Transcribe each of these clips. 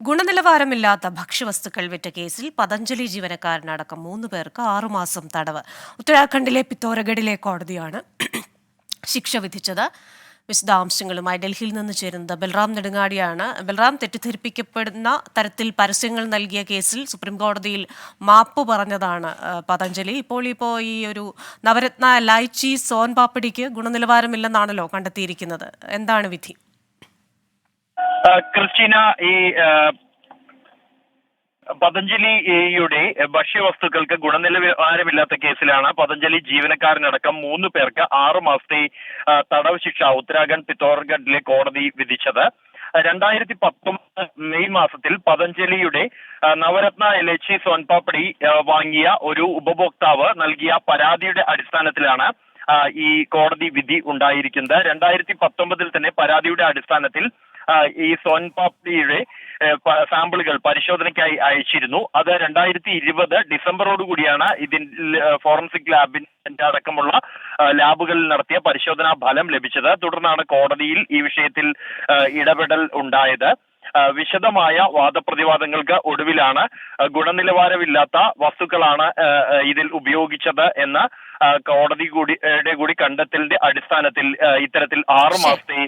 ഗുണനിലവാരമില്ലാത്ത ഭക്ഷ്യവസ്തുക്കൾ വിറ്റ കേസിൽ പതഞ്ജലി ജീവനക്കാരനടക്കം മൂന്ന് പേർക്ക് ആറുമാസം തടവ്. ഉത്തരാഖണ്ഡിലെ പിത്തോരഗഡിലെ കോടതിയാണ് ശിക്ഷ വിധിച്ചത്. വിശദാംശങ്ങളുമായി ഡൽഹിയിൽ നിന്ന് ചേരുന്നത് ബൽറാം നെടുങ്ങാടിയാണ്. ബൽറാം തെറ്റിദ്ധരിപ്പിക്കപ്പെടുന്ന തരത്തിൽ പരസ്യങ്ങൾ നൽകിയ കേസിൽ സുപ്രീം കോടതിയിൽ മാപ്പ് പറഞ്ഞതാണ് പതഞ്ജലി. ഇപ്പോൾ ഇപ്പോൾ ഈ ഒരു നവരത്ന ലൈച്ചി സോൻ പാപ്പടിക്ക് ഗുണനിലവാരമില്ലെന്നാണല്ലോ കണ്ടെത്തിയിരിക്കുന്നത്. എന്താണ് വിധി? ക്രിസ്റ്റീന ഈ പതഞ്ജലിയുടെ ഭക്ഷ്യവസ്തുക്കൾക്ക് ഗുണനിലവാരമില്ലാത്ത കേസിലാണ് പതഞ്ജലി ജീവനക്കാരനടക്കം മൂന്ന് പേർക്ക് ആറു മാസത്തെ തടവ് ശിക്ഷ ഉത്തരാഖണ്ഡ് പിത്തോർഗഡിലെ കോടതി വിധിച്ചത്. രണ്ടായിരത്തി പത്തൊമ്പത് മെയ് മാസത്തിൽ പതഞ്ജലിയുടെ നവരത്ന എച്ച് സോൻപാപ്പടി വാങ്ങിയ ഒരു ഉപഭോക്താവ് നൽകിയ പരാതിയുടെ അടിസ്ഥാനത്തിലാണ് ഈ കോടതി വിധി ഉണ്ടായിരിക്കുന്നത്. രണ്ടായിരത്തി പത്തൊമ്പതിൽ തന്നെ പരാതിയുടെ അടിസ്ഥാനത്തിൽ ഈ സോൻപാപ്തിയുടെ സാമ്പിളുകൾ പരിശോധനയ്ക്കായി അയച്ചിരുന്നു. അത് രണ്ടായിരത്തി ഇരുപത് ഡിസംബറോടുകൂടിയാണ് ഇതിൽ ഫോറൻസിക് ലാബിന്റെ അടക്കമുള്ള ലാബുകളിൽ നടത്തിയ പരിശോധനാ ഫലം ലഭിച്ചത്. തുടർന്നാണ് കോടതിയിൽ ഈ വിഷയത്തിൽ ഇടപെടൽ ഉണ്ടായത്. വിശദമായ വാദപ്രതിവാദങ്ങൾക്ക് ഒടുവിലാണ് ഗുണനിലവാരമില്ലാത്ത വസ്തുക്കളാണ് ഇതിൽ ഉപയോഗിച്ചത് എന്ന കോടതി കൂടി കൂടി കണ്ടെത്തലിന്റെ അടിസ്ഥാനത്തിൽ ഇത്തരത്തിൽ ആറു മാസത്തെ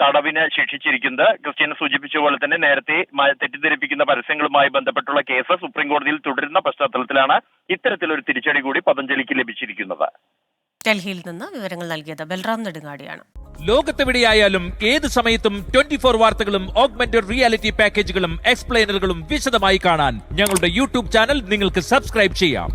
തടവിന് ശിക്ഷിച്ചിരിക്കുന്നത്. ക്രിസ്ത്യൻ സൂചിപ്പിച്ച പോലെ തന്നെ നേരത്തെ തെറ്റിദ്ധരിപ്പിക്കുന്ന പരസ്യങ്ങളുമായി ബന്ധപ്പെട്ടുള്ള കേസ് സുപ്രീം കോടതിയിൽ തുടരുന്ന പശ്ചാത്തലത്തിലാണ് ഇത്തരത്തിലൊരു തിരിച്ചടി കൂടി പതഞ്ജലിക്ക് ലഭിച്ചിരിക്കുന്നത്. ഡൽഹിയിൽ നിന്ന് വിവരങ്ങൾ നൽകിയത് ബൽറാം നെടുങ്ങാടിയാണ്. ലോകത്തെവിടെയായാലും ഏത് സമയത്തും ട്വന്റി ഫോർ വാർത്തകളും ഓഗ്മെന്റഡ് റിയാലിറ്റി പാക്കേജുകളും എക്സ്പ്ലെയിനറുകളും വിശദമായി കാണാൻ ഞങ്ങളുടെ യൂട്യൂബ് ചാനൽ നിങ്ങൾക്ക് സബ്സ്ക്രൈബ് ചെയ്യാം.